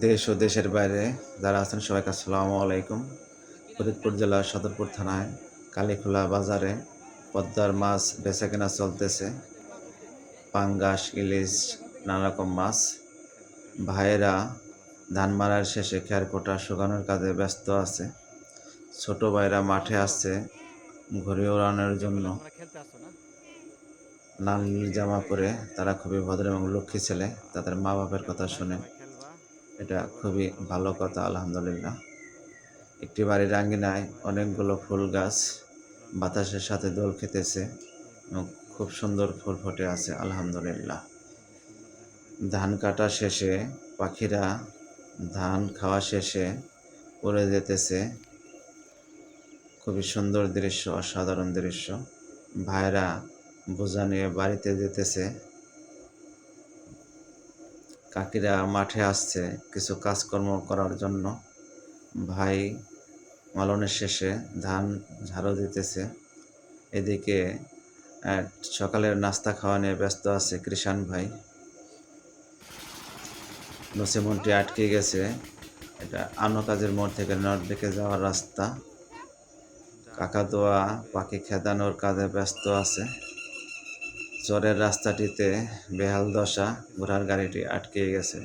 দেশ ও দেশের বাইরে যারা আছেন সবাইকে আসসালামু আলাইকুম। ফরিদপুর জেলার সদরপুর থানায় কালীখোলা বাজারে পদ্মার মাছ বেচা কেনা চলতেছে। পাঙ্গাস, ইলিশ নানা রকম মাছ। ভাইয়েরা ধান মারার শেষে খেয়ার কোটা শুকানোর কাজে ব্যস্ত আছে। ছোট ভাইরা মাঠে আসছে ঘুরে ওড়ানোর জন্য। লাল জামা পরে তারা খুবই ভদ্র এবং লক্ষ্মী ছেলে, তাদের মা বাবার কথা শুনে। এটা খুবই ভালো কথা, আলহামদুলিল্লাহ। একটি বাড়ির আঙ্গিনায় অনেকগুলো ফুল গাছ বাতাসের সাথে দোল খেতেছে এবং খুব সুন্দর ফুল ফুটে আছে, আলহামদুলিল্লাহ। ধান কাটা শেষে, পাখিরা ধান খাওয়া শেষে উড়ে যেতেছে। খুবই সুন্দর দৃশ্য, অসাধারণ দৃশ্য। ভাইরা বোঝা নিয়ে বাড়িতে যেতেছে। কাকিরা মাঠে আসছে কিছু কাজকর্ম করার জন্য। ভাই মালনের শেষে ধান ঝাড়ু দিতেছে। এদিকে সকালের নাস্তা খাওয়া নিয়ে ব্যস্ত আছে কৃষাণ ভাই। নসিমনটি আটকে গেছে। এটা কাজের মোড় থেকে নর্থ দিকে যাওয়ার রাস্তা। কাকাতোয়া পাখি খেদানোর কাজে ব্যস্ত আছে। চরের রাস্তাটিতে বেহাল দশা ঘোড়ার গাড়িটি আটকে গেছে।